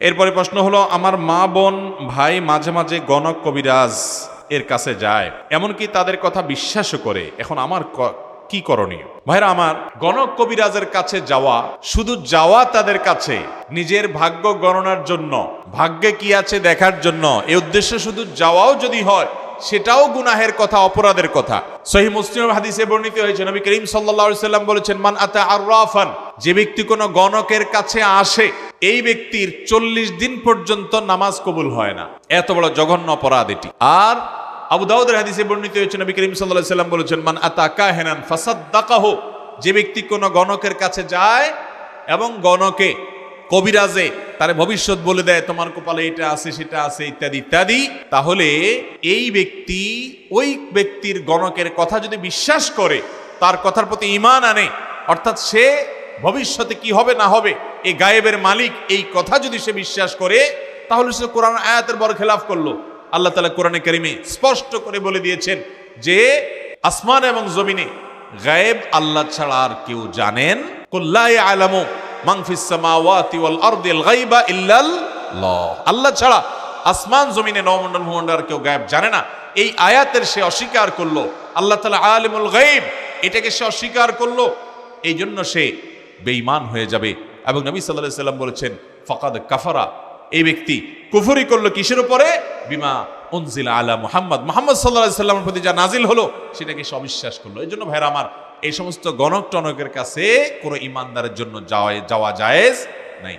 এরপরে প্রশ্ন হলো, আমার মা বোন, ভাই, মাঝে মাঝে গণক কবিরাজ এর কাছে যায় এমনকি তাদের কথা বিশ্বাসও করে? এখন আমার ক- করণীয়? ভাইরা আমার, গণক কবিরাজের কাছে যাওয়া, শুধু যাওয়া তাদের কাছে, নিজের ভাগ্য গণনার জন্য, ভাগ্যে কি আছে দেখার জন্য, এ উদ্দেশ্য শুধু যাওয়াও যদি হয়, সেটাও গুনাহের কথা, অপরাধের কথা। সহি মুসলিম হাদিসে বর্ণিত হয়েছে, নবী করিম সাল্লাল্লাহু সাল্লাম বলেছেন, মান আতা আররাফান যে ব্যক্তি কোনো গণকের কাছে আসে এই ব্যক্তির চল্লিশ দিন পর্যন্ত নামাজ কবুল হয় না। এত বড় জঘন্য অপরাধ এটি। আর আবু দাউদের হাদিসে বর্ণিত হয়েছে, নবী করিম সাল্লাল্লাহু সাল্লাম বলেছেন, মান আতা কাহেনান ফাসাদ্দাকাহু যে ব্যক্তি কোনো গণকের কাছে যায় এবং গণকে কবিরাজে তার ভবিষ্যৎ বলে দেয়, তোমার কপালে এটা আছে, সেটা আছে, ইত্যাদি ইত্যাদি তাহলে এই ব্যক্তি, ওই ব্যক্তির গণকের কথা যদি বিশ্বাস করে, তার কথার প্রতি ইমান আনে, অর্থাৎ সে ভবিষ্যতে কি হবে না হবে, এই গায়েবের মালিক এই কথা যদি সে বিশ্বাস করে, তাহলে সে কোরআন আয়াতের বড় খেলাফ করল। আল্লাহ তালা কোরআনে কারিমে স্পষ্ট করে বলে দিয়েছেন যে, আসমান এবং জমিনে গায়েব আল্লাহ ছাড়া আর কেউ জানেন? কুল্লাই আলামু আল্লাহ। ছাড়া আসমান, জমিনে নবমণ্ডল, ভূমণ্ডল আর কেউ গায়েব জানে না। এই আয়াতের সে অস্বীকার করল। আল্লাহ তাআলা আলিমুল গায়ব, এটাকে সে অস্বীকার করল। এই জন্য সে বেঈমান হয়ে যাবে। এবং নবী আলাইহি সাল্লাম বলেছেন, ফকাদ কাফারা। এই ব্যক্তি কুফরি করল কিসের উপরে? বিমা উনজিলা আলা মুহাম্মদ। মোহাম্মদ আলাইহি সাল্লামের প্রতি যা নাজিল হলো, সেটাকে সে অবিশ্বাস করল। এই জন্য ভাইরা আমার, এই সমস্ত গণক টনকের কাছে কোনো ইমানদারের জন্য যাওয়া যাওয়া জায়েজ নাই।